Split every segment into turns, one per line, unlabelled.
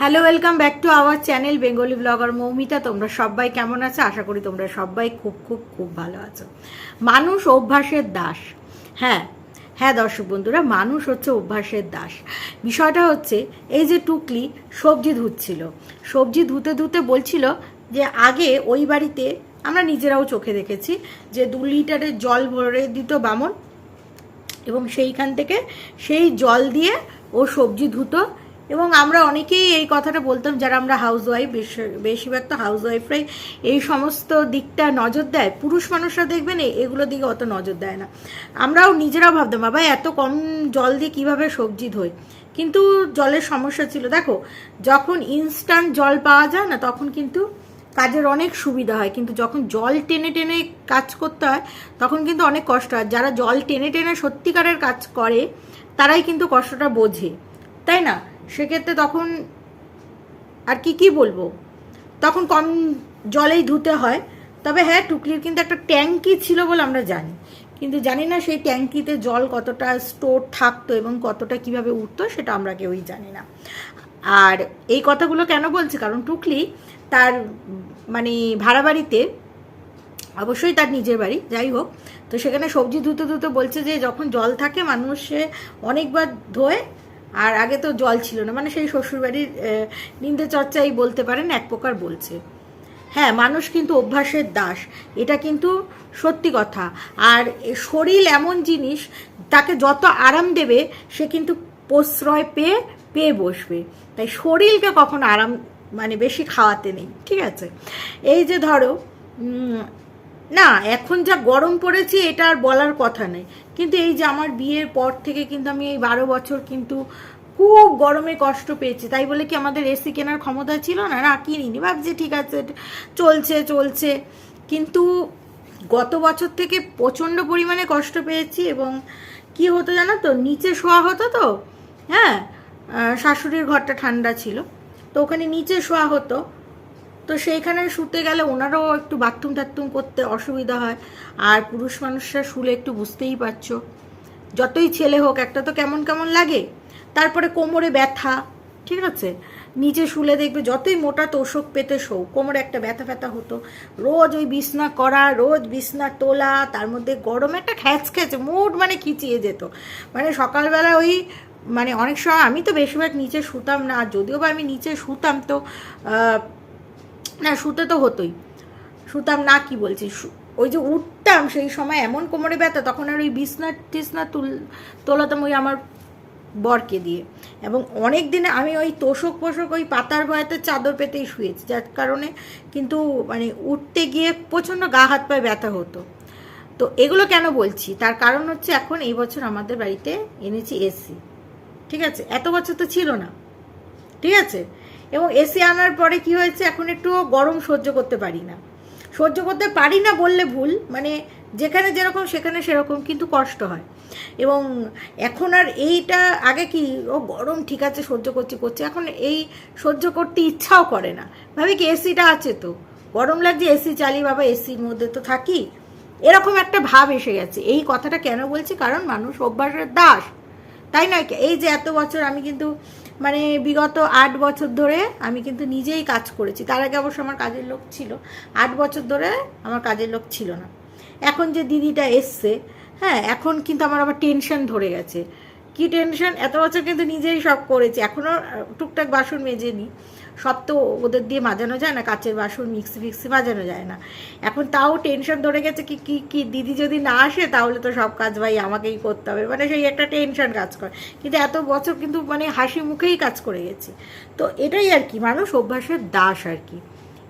Hello welcome back to our channel Bengali blogger Moumita তোমরা সবাই কেমন আছো? আশা করি তোমরা সবাই খুব খুব খুব ভালো আছো। মানুষ অভ্যাসের দাস। হ্যাঁ হ্যাঁ দর্শক বন্ধুরা, মানুষ হচ্ছে অভ্যাসের দাস। বিষয়টা হচ্ছে, এই যে টুকলি সবজি ধুচ্ছিল। সবজি ধুতে ধুতে বলছিল যে, আগে ওই বাড়িতে আমরা নিজেরাও চোখে দেখেছি যে, দু লিটারের জল ভরে দিত বামন এবং সেইখান থেকে সেই জল দিয়ে ও সবজি ধুতো। এবং আমরা অনেকেই এই কথাটা বলতাম, যারা আমরা হাউস ওয়াইফ বেশিরভাগ তো হাউস ওয়াইফরাই এই সমস্ত দিকটা নজর দেয়। পুরুষ মানুষরা দেখবেন এগুলো দিকে অত নজর দেয় না। আমরাও নিজেরাও ভাবতাম, বাবা, এত কম জল দিয়ে কীভাবে সবজি ধোয় কিন্তু জলের সমস্যা ছিল। দেখো, যখন ইনস্ট্যান্ট জল পাওয়া যায় না, তখন কিন্তু কাজের অনেক সুবিধা হয়। কিন্তু যখন জল টেনে টেনে কাজ করতে হয়, তখন কিন্তু অনেক কষ্ট হয়। যারা জল টেনে টেনে সত্যিকারের কাজ করে, তারাই কিন্তু কষ্টটা বোঝে। তাই না? সেক্ষেত্রে তখন আর কি কি বলব? তখন কম জলেই ধুতে হয়। তবে হ্যাঁ টুকলির কিন্তু একটা ট্যাঙ্কি ছিল বলে আমরা জানি। কিন্তু জানি না সেই ট্যাঙ্কিতে জল কতটা স্টোর থাকতো এবং কতটা কীভাবে উঠতো, সেটা আমরা কেউই জানি না। আর এই কথাগুলো কেন বলছি? কারণ টুকলি তার মানে ভাড়া বাড়িতে, অবশ্যই তার নিজের বাড়ি, যাই হোক। তো সেখানে সবজি ধুতে ধুতে বলছে যে যখন জল থাকে, মানুষে অনেকবার ধোয় আর আগে তো জল ছিল না। মানে সেই শ্বশুরবাড়ির নিন্দে চর্চাই বলতে পারেন, এক প্রকার বলছে। হ্যাঁ মানুষ কিন্তু অভ্যাসের দাস। এটা কিন্তু সত্যি কথা। আর শরীর এমন জিনিস, তাকে যত আরাম দেবে, সে কিন্তু প্রশ্রয় পেয়ে পেয়ে বসবে। তাই শরীরকে কখনো আরাম মানে বেশি খাওয়াতে নেই। ঠিক আছে? এই যে ধরো না, এখন যা গরম পড়েছে এটা আর বলার কথা নেই। কিন্তু এই যে আমার বিয়ের পর থেকে কিন্তু আমি এই বারো বছর কিন্তু খুব গরমে কষ্ট পেয়েছি। তাই বলে কি আমাদের এসি কেনার ক্ষমতা ছিল না? না, কিনিনি। ভাবছি ঠিক আছে, চলছে চলছে। কিন্তু গত বছর থেকে প্রচণ্ড পরিমাণে কষ্ট পেয়েছি এবং কি হতো জানো তো, নিচে শোয়া হতো তো হ্যাঁ? শাশুড়ির ঘরটা ঠান্ডা ছিল। তো ওখানে নিচে শোয়া হতো। তো সেইখানে শুতে গেলে ওনারাও একটু বাথরুম টাথরুম করতে অসুবিধা হয়। আর পুরুষ মানুষরা শুলে একটু বুঝতেই পারছ। যতই ছেলে হোক, একটা তো কেমন কেমন লাগে। তারপরে কোমরে ব্যথা, ঠিক আছে? নিচে শুলে দেখবে যতই মোটা তোষক পেতে শো কোমরে একটা ব্যথা ব্যথা হতো। রোজ ওই বিছনা করা রোজ বিছনা তোলা, তার মধ্যে গরমে একটা খ্যাচ খ্যাচ মুড মানে খিচিয়ে যেত। মানে সকালবেলা ওই মানে অনেক সময় আমি তো বেশিরভাগ নিচে শুতাম না যদিও বা আমি নিচে শুতাম তো না, শুতে তো হতোই। শুতাম না কি বলছি? ওই যে উঠতাম সেই সময় এমন কোমরে ব্যথা, তখন আর ওই বিছনা টিসনা তুল, তোলাতাম ওই আমার বরকে দিয়ে। এবং অনেক দিনে আমি ওই তোষক পোষক ওই পাতার ভয়েতে চাদর পেতেই শুয়েছি, যার কারণে কিন্তু মানে উঠতে গিয়ে প্রচণ্ড গা হাত পায়ে ব্যথা হতো। তো এগুলো কেন বলছি? তার কারণ হচ্ছে এখন এই বছর আমাদের বাড়িতে এনেছি এসি। ঠিক আছে? এত বছর তো ছিল না। ঠিক আছে? এবং এসি আনার পরে কি হয়েছে, এখন একটু গরম সহ্য করতে পারি না। সহ্য করতে পারি না বললে ভুল মানে যেখানে যেরকম সেখানে সেরকম, কিন্তু কষ্ট হয়। এবং এখন আর এইটা আগে কি, ও গরম ঠিক আছে সহ্য করছি করছি, এখন এই সহ্য করতে ইচ্ছাও করে না। ভাবি কি এসিটা আছে তো, গরম লাগছে এসি চালিয়ে, বাবা এসির মধ্যে তো থাকি। এরকম একটা ভাব এসে গেছে। এই কথাটা কেন বলছি? কারণ মানুষ অভ্যাসের দাস। তাই নয় এই যে এত বছর আমি কিন্তু মানে বিগত আট বছর ধরে আমি কিন্তু নিজেই কাজ করেছি। তার আগে অবশ্য আমার কাজের লোক ছিল। আট বছর ধরে আমার কাজের লোক ছিল না। এখন যে দিদিটা এসছে হ্যাঁ এখন কিন্তু আমার আবার টেনশন ধরে গেছে। কি টেনশন এত বছর কিন্তু নিজেই সব করেছি। এখনও টুকটাক বাসন মেজে নিই সব তো ওদের দিয়ে মাজানো যায় না, কাচের বাসন মিক্সি ফিক্সি মাজানো যায় না। এখন তাও টেনশন ধরে গেছে কি কি কি, দিদি যদি না আসে তাহলে তো সব কাজ ভাই আমাকেই করতে হবে। মানে সেই একটা টেনশন কাজ করে। কিন্তু এত বছর কিন্তু মানে হাসি মুখেই কাজ করে গেছে। তো এটাই আর কি, মানুষ অভ্যাসের দাস আর কি।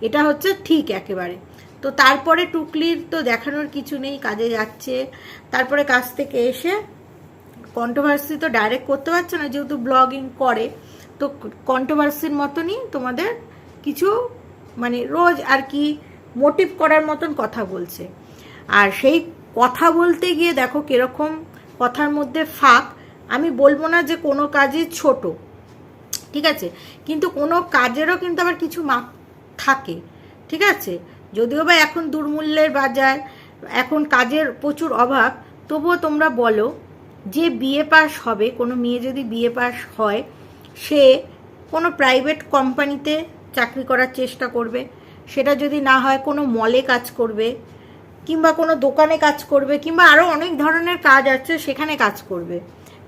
এটা হচ্ছে ঠিক একেবারে। তো তারপরে টুকলির তো দেখানোর কিছু নেই, কাজে যাচ্ছে। তারপরে কাজ থেকে এসে কন্ট্রোভার্সি তো ডাইরেক্ট করতে পারছে না, যেহেতু ব্লগিং করে। তো কন্ট্রোভার্সির মতনই তোমাদের কিছু মানে রোজ আর কি মোটিভ করার মতন কথা বলছে। আর সেই কথা বলতে গিয়ে দেখো কীরকম কথার মধ্যে ফাঁক, আমি বলব না যে কোনো কাজই ছোট, ঠিক আছে? কিন্তু কোনো কাজেরও কিন্তু আবার কিছু মাপ থাকে, ঠিক আছে? যদিও বা এখন দুর্মূল্যের বাজার, এখন কাজের প্রচুর অভাব, তবুও তোমরা বলো, যে বিএ পাস হবে, কোনো মেয়ে যদি বিএ পাস হয় সে কোনো প্রাইভেট কোম্পানিতে চাকরি করার চেষ্টা করবে, সেটা যদি না হয় কোনো মলে কাজ করবে, কিংবা কোনো দোকানে কাজ করবে, কিংবা আরও অনেক ধরনের কাজ আছে সেখানে কাজ করবে,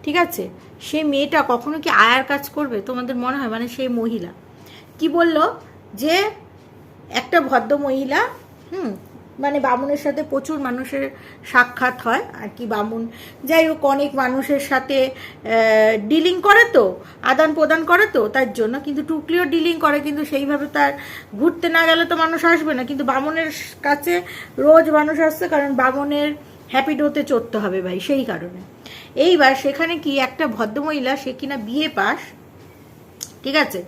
ঠিক আছে? সে মেয়েটা কখনো কি আয়ার কাজ করবে? তোমাদের মনে হয়? মানে সেই মহিলা। কি বলল? যে একটা ভদ্র মহিলা, হুম মানে বামুনের সাথে প্রচুর মানুষের সাক্ষাৎ হয়, আর কি বামুন। যাই হোক, অনেক মানুষের সাথে ডিলিং করে তো, আদান প্রদান করে তো, তার জন্য। কিন্তু টুকলিও ডিলিং করে, কিন্তু সেইভাবে তার ঘুরতে না গেলে তো মানুষ আসবে না। কিন্তু বামনের কাছে রোজ মানুষ আসছে, কারণ বামনের হ্যাপি ডোতে চড়তে হবে ভাই, সেই কারণে। এইবার সেখানে কি একটা ভদ্রমহিলা, সে কিনা বিয়ে পাস, ঠিক আছে?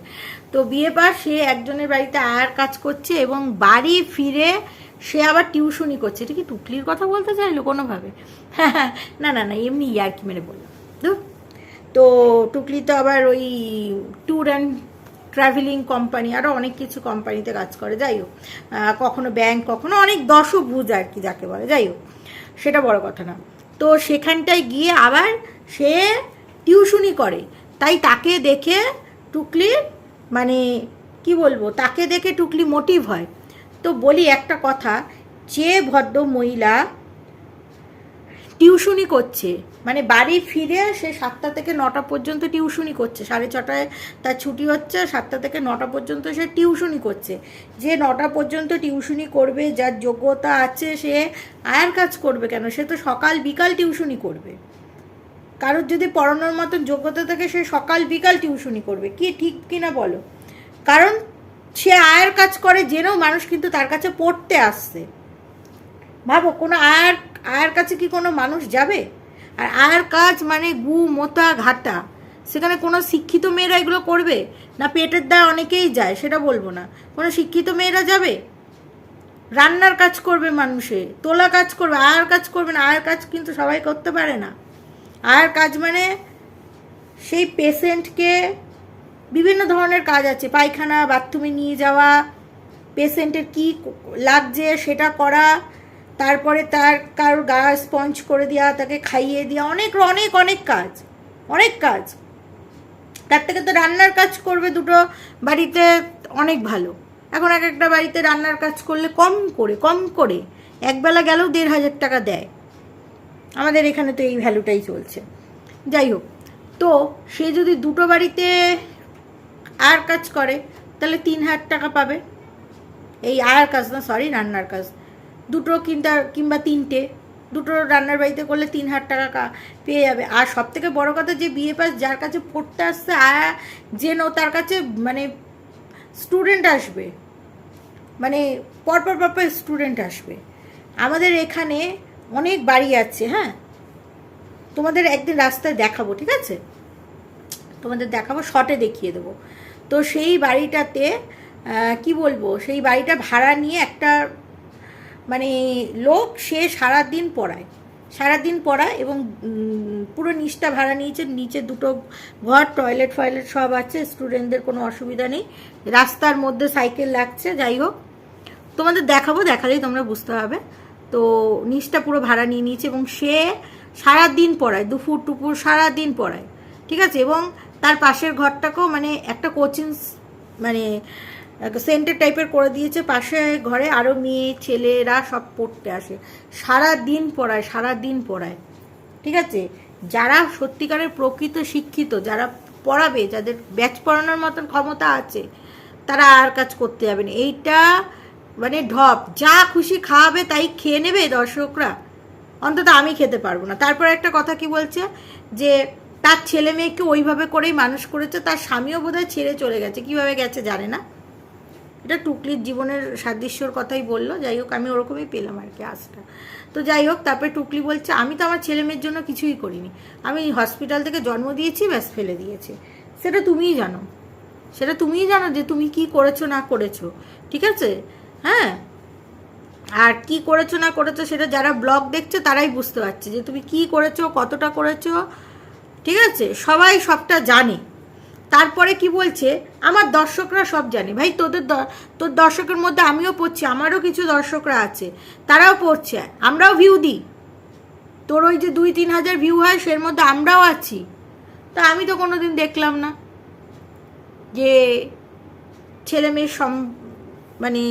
তো বিয়ে পাস, সে একজনের বাড়িতে আয়ার কাজ করছে এবং বাড়ি ফিরে সে আবার টিউশনি করছে, এটা কি টুকলির কথা বলতে চাইলো কোনোভাবে? হ্যাঁ হ্যাঁ না না না, এমনি ইয়ার্কি মেরে বললাম ধুর। তো টুকলি তো আবার ওই ট্যুর অ্যান্ড ট্রাভেলিং কোম্পানি আরও অনেক কিছু কোম্পানিতে কাজ করে, যাই হোক। কখনো ব্যাংক কখনো অনেক দশভুজ আর কি যাকে বলে, যাই হোক। সেটা বড় কথা না। তো সেখানটায় গিয়ে আবার সে টিউশনি করে। তাই তাকে দেখে টুকলির মানে কি বলব, তাকে দেখে টুকলি মোটিভ হয়। তো বলি একটা কথা, যে ভদ্র মহিলা টিউশনি করছে মানে বাড়ি ফিরে সে সাতটা থেকে নটা পর্যন্ত টিউশনি করছে, সাড়ে ছটায় তার ছুটি হচ্ছে, সাতটা থেকে নটা পর্যন্ত সে টিউশনি করছে। যে নটা পর্যন্ত টিউশনি করবে, যার যোগ্যতা আছে সে আয়ার কাজ করবে কেন? সে তো সকাল বিকাল টিউশনি করবে। কারোর যদি পড়ানোর মতন যোগ্যতা থাকে, সে সকাল বিকাল টিউশনি করবে। কি ঠিক কিনা বলো? কারণ সে আয়ের কাজ করে জেনেও মানুষ কিন্তু তার কাছে পড়তে আসছে। ভাবো, কোনো আয়ার আয়ার কাছে কি কোনো মানুষ যাবে? আর আয়ার কাজ মানে গু, মোতা, ঘাটা। সেখানে কোনো শিক্ষিত মেয়েরা এগুলো করবে? না পেটের দায় অনেকেই যায়, সেটা বলব না। কোনো শিক্ষিত মেয়েরা যাবে? রান্নার কাজ করবে মানুষে, তোলা কাজ করবে, আয়ার কাজ করবে না, আয়ার কাজ কিন্তু সবাই করতে পারে না। আয়ার কাজ মানে সেই পেশেন্টকে বিভিন্ন ধরনের কাজ আছে। পায়খানা, বাথরুমে নিয়ে যাওয়া, পেশেন্টের কি লাগছে সেটা করা, তারপরে তার কারোর গা স্পঞ্জ করে দেওয়া, তাকে খাইয়ে দেওয়া, অনেক অনেক অনেক কাজ অনেক কাজ। তার থেকে তো রান্নার কাজ করবে দুটো বাড়িতে অনেক ভালো। এখন এক একটা বাড়িতে রান্নার কাজ করলে কম করে কম করে। একবেলা গেলেও দেড় হাজার টাকা দেয়। আমাদের এখানে তো এই ভ্যালুটাই চলছে। যাই হোক, তো সে যদি দুটো বাড়িতে আর কাজ করে, তাহলে তিন হাজার টাকা পাবে। এই আয়ার কাজ না সরি রান্নার কাজ। দুটো কিংবা কিংবা তিনটে, দুটো রান্নার বাড়িতে করলে তিন হাজার টাকা পেয়ে যাবে। আর সব থেকে বড়ো কথা যে বিয়ে পাস যার কাছে পড়তে আসছে আয়া যেন তার কাছে মানে স্টুডেন্ট আসবে। মানে পরপর পরপর স্টুডেন্ট আসবে। আমাদের এখানে অনেক বাড়ি আছে হ্যাঁ? তোমাদের একদিন রাস্তায় দেখাবো, ঠিক আছে? তোমাদের দেখাবো শর্টে দেখিয়ে দেবো। তো সেই বাড়িটাতে কি বলব, সেই বাড়িটা ভাড়া নিয়ে একটা মানে লোক সে সারাদিন পড়ায়। সারাদিন পড়ায় এবং পুরো নিচটা ভাড়া নিয়েছে। নিচে দুটো ঘর, টয়লেট ফয়লেট সব আছে, স্টুডেন্টদের কোনো অসুবিধা নেই। রাস্তার মধ্যে সাইকেল লাগছে, যাই হোক। তোমাদের দেখাবো, দেখালেই তোমরা বুঝতে পারবে। তো নিচটা পুরো ভাড়া নিয়ে নিয়েছে এবং সে সারা দিন পড়ায়, দুপুর টুপুর সারা দিন পড়ায়। ঠিক আছে? এবং তার পাশের ঘরটাকেও মানে একটা কোচিং মানে সেন্টার টাইপের করে দিয়েছে। পাশে ঘরে আরও মেয়ে, ছেলেরা সব পড়তে আসে। সারা দিন পড়ায় সারা দিন পড়ায়। ঠিক আছে? যারা সত্যিকারের প্রকৃত শিক্ষিত, যারা পড়াবে, যাদের ব্যাচ পড়ানোর মতন ক্ষমতা আছে, তারা আর কাজ করতে যাবে না। এইটা মানে ঢপ। যা খুশি খাওয়াবে, তাই খেয়ে নেবে দর্শকরা। অন্তত আমি খেতে পারব না। তারপর একটা কথা কি বলছে? যে তার ছেলে মেয়েকে ওইভাবে করেই মানুষ করেছে, তার স্বামীও বোধহয় ছেড়ে চলে গেছে। কীভাবে গেছে জানে না। এটা টুকলির জীবনের সাদৃশ্যর কথাই বলল। যাই হোক, আমি ওরকমই পেলাম আর কি আজটা তো যাই হোক, তারপরে টুকলি বলছে, আমি তো আমার ছেলে মেয়ের জন্য কিছুই করিনি। আমি হসপিটাল থেকে জন্ম দিয়েছি, ব্যাস ফেলে দিয়েছি। সেটা তুমিই জানো। সেটা তুমিই জানো যে তুমি কি করেছ না করেছ। ঠিক আছে? হ্যাঁ? আর কি করেছ না করেছ, সেটা যারা ব্লগ দেখছে তারাই বুঝতে পারছে যে তুমি কি করেছ, কতটা করেছ। ঠিক আছে? সবাই সবটা জানে। তারপরে কি বলছে? আমার দর্শকরা সব জানে। ভাই, তোদের তোর দর্শকের মধ্যে আমিও পড়ছি, আমারও কিছু দর্শকরা আছে। তারাও পড়ছে। আমরাও ভিউ দিই। তোর ওই যে দুই, তিন হাজার ভিউ হয়, সের মধ্যে আমরাও আছি। তা আমি তো কোনোদিন দেখলাম না যে ছেলে মেয়ের সম মানে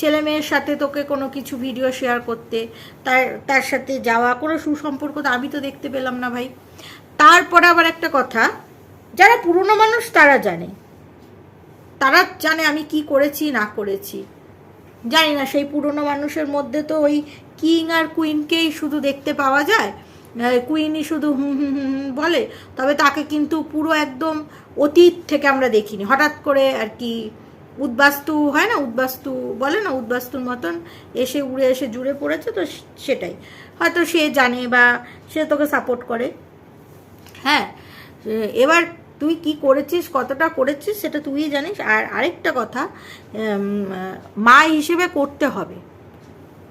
ছেলে মেয়ের সাথে তোকে কোনো কিছু ভিডিও শেয়ার করতে, তার তার সাথে যাওয়া, কোনো সুসম্পর্ক তো আমি তো দেখতে পেলাম না ভাই। তারপরে আবার একটা কথা, যারা পুরনো মানুষ তারা জানে। তারা জানে আমি কি করেছি, না করেছি। জানি না, সেই পুরনো মানুষের মধ্যে তো ওই কিং আর কুইনকেই শুধু দেখতে পাওয়া যায়। কুইনই শুধু হুম হুম হুম বলে, তবে তাকে কিন্তু পুরো একদম অতীত থেকে আমরা দেখিনি। হঠাৎ করে আর কি উদ্বাস্তু হয় না, উদ্বাস্তু বলে না, উদ্বাস্তুর মতন এসে উড়ে এসে জুড়ে পড়েছে, তো সেটাই। হয়তো সে জানে বা সে তোকে সাপোর্ট করে। হ্যাঁ এবার তুই কি করেছিস, কতটা করেছিস সেটা তুই জানিস। আর আরেকটা কথা মা হিসেবে করতে হবে।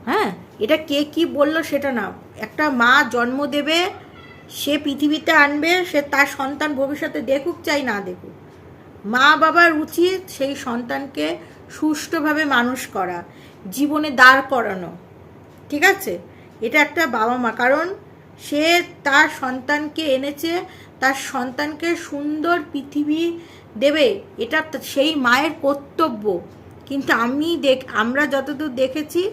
হ্যাঁ এটা কে কি বলল সেটা না। একটা মা জন্ম দেবে, সে পৃথিবীতে আনবে, সে তার সন্তান ভবিষ্যতে দেখুক চাই না দেখুক। মা বাবার উচিত সেই সন্তানকে সুষ্ঠুভাবে মানুষ করা, জীবনে দাঁড় করানো। ঠিক আছে? এটা একটা বাবা মা। কারণ সে তার সন্তানকে এনেছে, তার সন্তানকে সুন্দর পৃথিবী দেবে, এটা সেই মায়ের কর্তব্য। কিন্তু আমি দেখ, আমরা যতদূর দেখেছি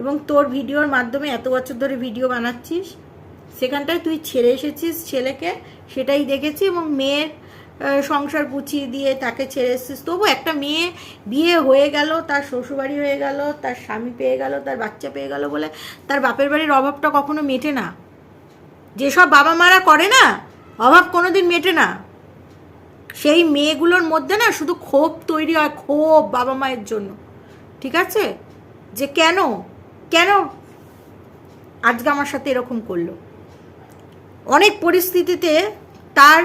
এবং তোর ভিডিওর মাধ্যমে এত বছর ধরে ভিডিও বানাচ্ছিস, সেখানটায় তুই ছেড়ে এসেছিস ছেলেকে, সেটাই দেখেছি এবং মেয়ের সংসার গুছিয়ে দিয়ে তাকে ছেড়ে এসেছিস। তবু একটা মেয়ে বিয়ে হয়ে গেল, তার শ্বশুরবাড়ি হয়ে গেল, তার স্বামী পেয়ে গেল, তার বাচ্চা পেয়ে গেল বলে তার বাপের বাড়ির অভাবটা কখনো মেটে না। যেসব বাবা মারা করে না, অভাব কোনোদিন মেটে না। সেই মেয়েগুলোর মধ্যে না শুধু ক্ষোভ তৈরি হয়, ক্ষোভ বাবা মায়ের জন্য। ঠিক আছে? যে কেন? কেন আজকে আমার সাথে এরকম করল? অনেক পরিস্থিতিতে তার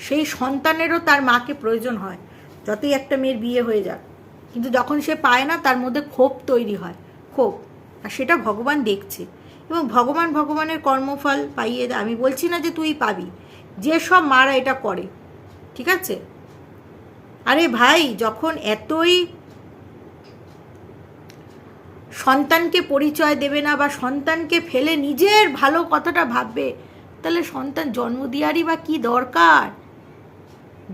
সেই সন্তানেরও তার মাকে প্রয়োজন হয়, যতই একটা মেয়ের বিয়ে হয়ে যাক। কিন্তু যখন সে পায় না, তার মধ্যে ক্ষোভ তৈরি হয়, ক্ষোভ। আর সেটা ভগবান দেখছে। এবং ভগবান ভগবানের কর্মফল পাইয়ে দেয় আমি বলছি না যে তুই পাবি। যেসব মারা এটা করে। ঠিক আছে? আরে ভাই, যখন এতই সন্তানকে পরিচয় দেবে না বা সন্তানকে ফেলে নিজের ভালো কথাটা ভাববে, তাহলে সন্তান জন্ম দেওয়ারই বা কী দরকার?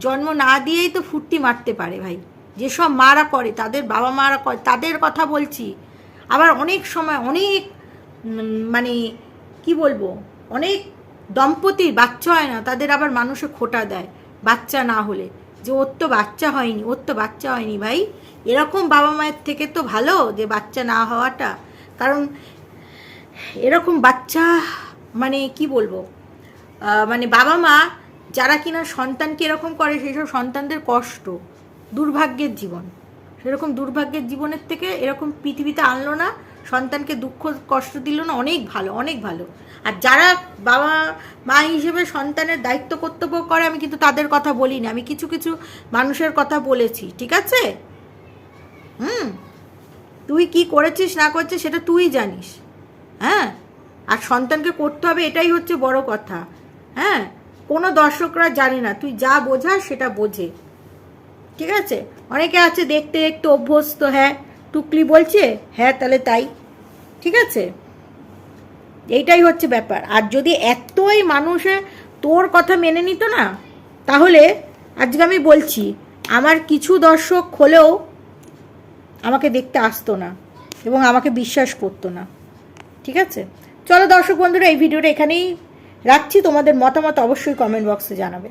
জন্ম না দিয়েই তো ফুর্তি মারতে পারে ভাই। যেসব মারা করে, তাদের বাবা মারা করে, তাদের কথা বলছি। আবার অনেক সময় অনেক মানে কি বলব? অনেক দম্পতির বাচ্চা হয় না, তাদের আবার মানুষে খোটা দেয়, বাচ্চা না হলে। যে ওর তো বাচ্চা হয়নি, ওর তো বাচ্চা হয়নি ভাই। এরকম বাবা মায়ের থেকে তো ভালো যে বাচ্চা না হওয়াটা। কারণ, এরকম বাচ্চা মানে কি বলব? মানে বাবা মা, যারা কিনা সন্তানকে এরকম করে সেই সব সন্তানদের কষ্ট, দুর্ভাগ্যের জীবন। সেরকম দুর্ভাগ্যের জীবনের থেকে এরকম পৃথিবীতে আনলো না সন্তানকে দুঃখ, কষ্ট দিল না, অনেক ভালো অনেক ভালো। আর যারা বাবা, মা হিসেবে সন্তানের দায়িত্ব কর্তব্য করে, আমি কিন্তু তাদের কথা বলি না আমি কিছু কিছু মানুষের কথা বলেছি, ঠিক আছে? হুম? তুই কি করেছিস, না করেছিস, সেটা তুই জানিস। হ্যাঁ? আর সন্তানকে করতে হবে, এটাই হচ্ছে বড় কথা। হ্যাঁ? কোনো দর্শকরা জানে না, তুই যা বোঝাস সেটা বোঝে। ঠিক আছে? অনেকে আছে দেখতে দেখতে অভ্যস্ত হ্যাঁ? টুকলি বলছে হ্যাঁ তাহলে তাই। ঠিক আছে? এইটাই হচ্ছে ব্যাপার। আর যদি এতই মানুষে তোর কথা মেনে নিত না, তাহলে আজকে আমি বলছি, আমার কিছু দর্শক হলেও আমাকে দেখতে আসতো না এবং আমাকে বিশ্বাস করতো না। ঠিক আছে? চলো দর্শক বন্ধুরা, এই ভিডিওটা এখানেই রাখছি। তোমাদের মতামত অবশ্যই কমেন্ট বক্সে জানাবে।